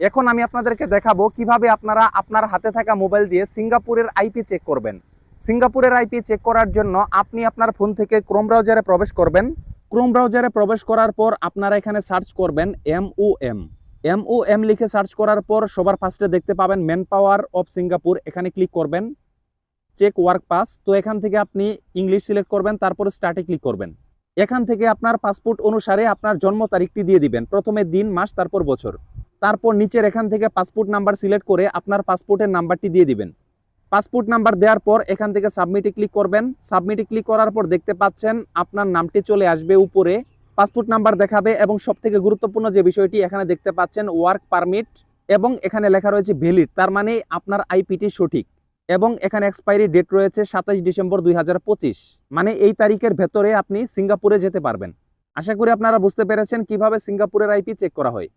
এখন আমি আপনাদেরকে দেখাবো কীভাবে আপনারা আপনার হাতে থাকা মোবাইল দিয়ে সিঙ্গাপুরের আইপি চেক করবেন। সিঙ্গাপুরের আইপি চেক করার জন্য আপনি আপনার ফোন থেকে ক্রোম ব্রাউজারে প্রবেশ করবেন। ক্রোম ব্রাউজারে প্রবেশ করার পর আপনারা এখানে সার্চ করবেন M O M. M O M লিখে সার্চ করার পর সবার ফার্স্টে দেখতে পাবেন ম্যান পাওয়ার অফ সিঙ্গাপুর। এখানে ক্লিক করবেন। Check work pass. তো এখান থেকে আপনি ইংলিশ সিলেক্ট করবেন, তারপর স্টার্টে ক্লিক করবেন। এখান থেকে আপনার পাসপোর্ট অনুসারে আপনার জন্ম তারিখটি দিয়ে দিবেন। প্রথমে দিন, মাস, তারপর বছর। তারপর নিচের এখান থেকে পাসপোর্ট নাম্বার সিলেক্ট করে আপনার পাসপোর্টের নাম্বারটি দিয়ে দিবেন। পাসপোর্ট নাম্বার দেওয়ার পর এখান থেকে সাবমিটে ক্লিক করবেন। সাবমিটে ক্লিক করার পর দেখতে পাচ্ছেন আপনার নামটি চলে আসবে উপরে। পাসপোর্ট নাম্বার দেখাবে এবং সব থেকে গুরুত্বপূর্ণ যে বিষয়টি এখানে দেখতে পাচ্ছেন ওয়ার্ক পারমিট এবং এখানে লেখা রয়েছে ভ্যালিড তার মানে আপনার আইপিটি সঠিক এবং এখানে এক্সপায়ারি ডেট রয়েছে সাতাইশ ডিসেম্বর দুই হাজার পঁচিশ। মানে এই তারিখের ভেতরে আপনি সিঙ্গাপুরে যেতে পারবেন। আশা করি আপনারা বুঝতে পেরেছেন কীভাবে সিঙ্গাপুরের আইপি চেক করা হয়।